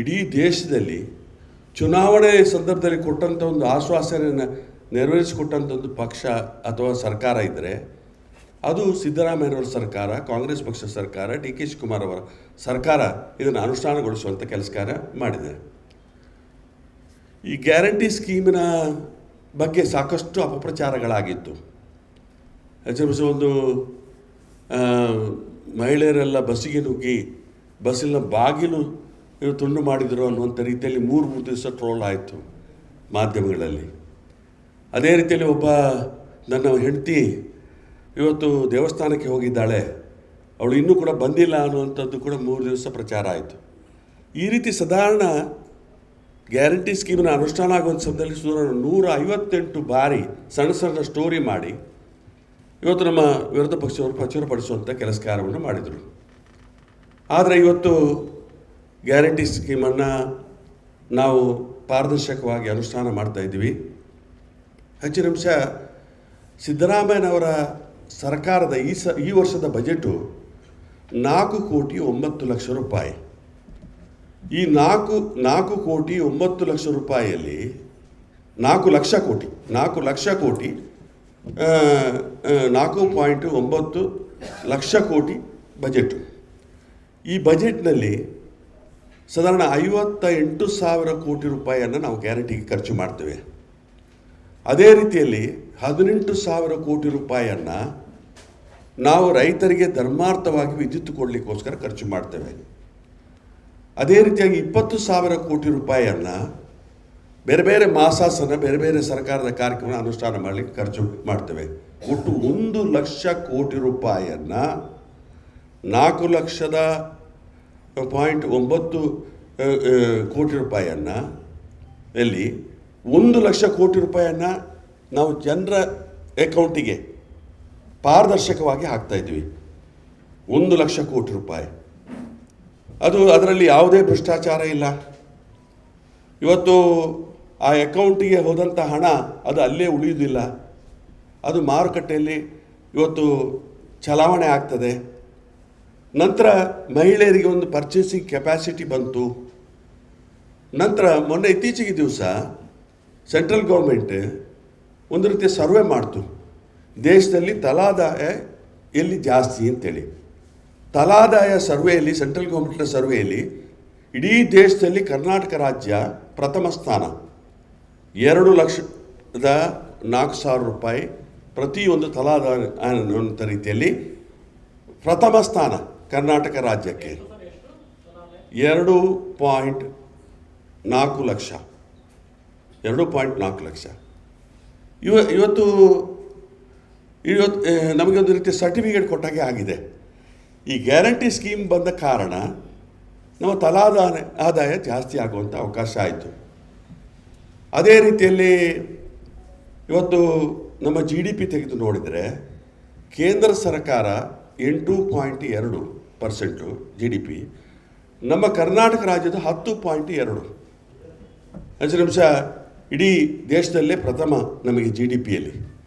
ಇಡೀ ದೇಶದಲ್ಲಿ ಚುನಾವಣೆ ಸಂದರ್ಭದಲ್ಲಿ ಕೊಟ್ಟಂಥ ಒಂದು ಆಶ್ವಾಸನೆಯನ್ನು ನೆರವೇರಿಸಿಕೊಟ್ಟಂಥ ಒಂದು ಪಕ್ಷ ಅಥವಾ ಸರ್ಕಾರ ಇದ್ದರೆ ಅದು ಸಿದ್ದರಾಮಯ್ಯನವರ ಸರ್ಕಾರ, ಕಾಂಗ್ರೆಸ್ ಪಕ್ಷ ಸರ್ಕಾರ, ಡಿ ಕೆ ಶಿವಕುಮಾರ್ ಅವರ ಸರ್ಕಾರ ಇದನ್ನು ಅನುಷ್ಠಾನಗೊಳಿಸುವಂಥ ಕೆಲಸ ಕಾರ್ಯ ಮಾಡಿದೆ. ಈ ಗ್ಯಾರಂಟಿ ಸ್ಕೀಮಿನ ಬಗ್ಗೆ ಸಾಕಷ್ಟು ಅಪಪ್ರಚಾರಗಳಾಗಿತ್ತು. ಹೆಚ್ಚು ಒಂದು ಮಹಿಳೆಯರೆಲ್ಲ ಬಸ್ಸಿಗೆ ನುಗ್ಗಿ, ಬಸ್ಸಿನ ಬಾಗಿಲು ಇವ್ರು ತುಂಡು ಮಾಡಿದರು ಅನ್ನುವಂಥ ರೀತಿಯಲ್ಲಿ ಮೂರು ಮೂರು ದಿವಸ ಟ್ರೋಲ್ ಆಯಿತು ಮಾಧ್ಯಮಗಳಲ್ಲಿ. ಅದೇ ರೀತಿಯಲ್ಲಿ ಒಬ್ಬ ನನ್ನ ಹೆಂಡತಿ ಇವತ್ತು ದೇವಸ್ಥಾನಕ್ಕೆ ಹೋಗಿದ್ದಾಳೆ. ಅವಳು ಇನ್ನೂ ಕೂಡ ಬಂದಿಲ್ಲ ಅನ್ನುವಂಥದ್ದು ಕೂಡ ಮೂರು ದಿವಸ ಪ್ರಚಾರ ಆಯಿತು. ಈ ರೀತಿ ಸಾಧಾರಣ ಗ್ಯಾರಂಟಿ ಸ್ಕೀಮಿನ ಅನುಷ್ಠಾನ ಆಗುವಂಥ ಸಮಯದಲ್ಲಿ ಸುಮಾರು ನೂರ ಐವತ್ತೆಂಟು ಬಾರಿ ಸಣ್ಣ ಸಣ್ಣ ಸ್ಟೋರಿ ಮಾಡಿ ಇವತ್ತು ನಮ್ಮ ವಿರೋಧ ಪಕ್ಷವರು ಪ್ರಚುರಪಡಿಸುವಂಥ ಕೆಲಸ ಕಾರ್ಯವನ್ನು ಮಾಡಿದರು. ಆದರೆ ಇವತ್ತು ಗ್ಯಾರಂಟಿ ಸ್ಕೀಮನ್ನು ನಾವು ಪಾರದರ್ಶಕವಾಗಿ ಅನುಷ್ಠಾನ ಮಾಡ್ತಾ ಇದ್ದೀವಿ. ಹೆಚ್ಚಿನ ಅಂಶ ಸಿದ್ದರಾಮಯ್ಯನವರ ಸರ್ಕಾರದ ಈ ಸ, ಈ ವರ್ಷದ ಬಜೆಟು ನಾಲ್ಕು ಕೋಟಿ ಒಂಬತ್ತು ಲಕ್ಷ ರೂಪಾಯಿ. ಈ ನಾಲ್ಕು ನಾಲ್ಕು ಕೋಟಿ ಒಂಬತ್ತು ಲಕ್ಷ ರೂಪಾಯಿಯಲ್ಲಿ ನಾಲ್ಕು ಲಕ್ಷ ಕೋಟಿ, ನಾಲ್ಕು ಲಕ್ಷ ಕೋಟಿ ನಾಲ್ಕು ಪಾಯಿಂಟ್ ಒಂಬತ್ತು ಲಕ್ಷ ಕೋಟಿ ಬಜೆಟು. ಈ ಬಜೆಟ್ನಲ್ಲಿ ಸಾಧಾರಣ ಐವತ್ತ ಎಂಟು ಸಾವಿರ ಕೋಟಿ ರೂಪಾಯಿಯನ್ನು ನಾವು ಗ್ಯಾರಂಟಿಗೆ ಖರ್ಚು ಮಾಡ್ತೇವೆ. ಅದೇ ರೀತಿಯಲ್ಲಿ ಹದಿನೆಂಟು ಸಾವಿರ ಕೋಟಿ ರೂಪಾಯಿಯನ್ನು ನಾವು ರೈತರಿಗೆ ಧರ್ಮಾರ್ಥವಾಗಿ ವಿದ್ಯುತ್ ಕೊಡಲಿಕ್ಕೋಸ್ಕರ ಖರ್ಚು ಮಾಡ್ತೇವೆ. ಅದೇ ರೀತಿಯಾಗಿ ಇಪ್ಪತ್ತು ಸಾವಿರ ಕೋಟಿ ರೂಪಾಯಿಯನ್ನು ಬೇರೆ ಬೇರೆ ಮಾಸಾಸನ, ಬೇರೆ ಬೇರೆ ಸರ್ಕಾರದ ಕಾರ್ಯಕ್ರಮ ಅನುಷ್ಠಾನ ಮಾಡಲಿಕ್ಕೆ ಖರ್ಚು ಮಾಡ್ತೇವೆ. ಒಟ್ಟು ಒಂದು ಲಕ್ಷ ಕೋಟಿ ರೂಪಾಯಿಯನ್ನು ನಾಲ್ಕು ಲಕ್ಷದ ಪಾಯಿಂಟ್ ಒಂಬತ್ತು ಕೋಟಿ ರೂಪಾಯಿಯನ್ನು ಎಲ್ಲಿ ಒಂದು ಲಕ್ಷ ಕೋಟಿ ರೂಪಾಯಿಯನ್ನು ನಾವು ಜನರ ಅಕೌಂಟಿಗೆ ಪಾರದರ್ಶಕವಾಗಿ ಹಾಕ್ತಾ ಇದ್ವಿ. ಒಂದು ಲಕ್ಷ ಕೋಟಿ ರೂಪಾಯಿ. ಅದು ಅದರಲ್ಲಿ ಯಾವುದೇ ಭ್ರಷ್ಟಾಚಾರ ಇಲ್ಲ. ಇವತ್ತು ಆ ಅಕೌಂಟಿಗೆ ಹೋದಂಥ ಹಣ ಅದು ಅಲ್ಲೇ ಉಳಿಯುವುದಿಲ್ಲ. ಅದು ಮಾರುಕಟ್ಟೆಯಲ್ಲಿ ಇವತ್ತು ಚಲಾವಣೆ ಆಗ್ತದೆ. ನಂತರ ಮಹಿಳೆಯರಿಗೆ ಒಂದು ಪರ್ಚೇಸಿಂಗ್ ಕೆಪಾಸಿಟಿ ಬಂತು. ನಂತರ ಮೊನ್ನೆ ಇತ್ತೀಚೆಗೆ ದಿವಸ ಸೆಂಟ್ರಲ್ ಗೌರ್ಮೆಂಟ್ ಒಂದು ರೀತಿಯ ಸರ್ವೆ ಮಾಡ್ತು. ದೇಶದಲ್ಲಿ ತಲಾದಾಯ ಎಲ್ಲಿ ಜಾಸ್ತಿ ಅಂತೇಳಿ. ತಲಾದಾಯ ಸರ್ವೆಯಲ್ಲಿ ಸೆಂಟ್ರಲ್ ಗೌರ್ಮೆಂಟ್ನ ಸರ್ವೆಯಲ್ಲಿ ಇಡೀ ದೇಶದಲ್ಲಿ ಕರ್ನಾಟಕ ರಾಜ್ಯ ಪ್ರಥಮ ಸ್ಥಾನ. ಎರಡು ಲಕ್ಷದ ನಾಲ್ಕು ಸಾವಿರ ರೂಪಾಯಿ ಪ್ರತಿಯೊಂದು ತಲಾದಾಯ ರೀತಿಯಲ್ಲಿ ಪ್ರಥಮ ಸ್ಥಾನ. ಕರ್ನಾಟಕ ರಾಜ್ಯಕ್ಕೆ ಎರಡು ಪಾಯಿಂಟ್ ನಾಲ್ಕು ಲಕ್ಷ. ಎರಡು ಪಾಯಿಂಟ್ ನಾಲ್ಕು ಲಕ್ಷ. ಇವ, ಇವತ್ತು ಇವತ್ತು ನಮಗೆ ಒಂದು ರೀತಿಯ ಸರ್ಟಿಫಿಕೇಟ್ ಕೊಟ್ಟಾಗೆ ಆಗಿದೆ. ಈ ಗ್ಯಾರಂಟಿ ಸ್ಕೀಮ್ ಬಂದ ಕಾರಣ ನಮ್ಮ ತಲಾದಾನ ಆದಾಯ ಜಾಸ್ತಿ ಆಗುವಂಥ ಅವಕಾಶ ಆಯಿತು. ಅದೇ ರೀತಿಯಲ್ಲಿ ಇವತ್ತು ನಮ್ಮ ಜಿ ಡಿ ಪಿ ತೆಗೆದು ನೋಡಿದರೆ ಕೇಂದ್ರ ಸರ್ಕಾರ ಎಂಟು ಪಾಯಿಂಟ್ ಎರಡು ಪರ್ಸೆಂಟು ಜಿ ಡಿ ಪಿ ನಮ್ಮ ಕರ್ನಾಟಕ ರಾಜ್ಯದ ಹತ್ತು ಪಾಯಿಂಟ್ ಎರಡು. ಹಸಿರಂಶ ಇಡೀ ದೇಶದಲ್ಲೇ ಪ್ರಥಮ ನಮಗೆ ಜಿ ಡಿ ಪಿಯಲ್ಲಿ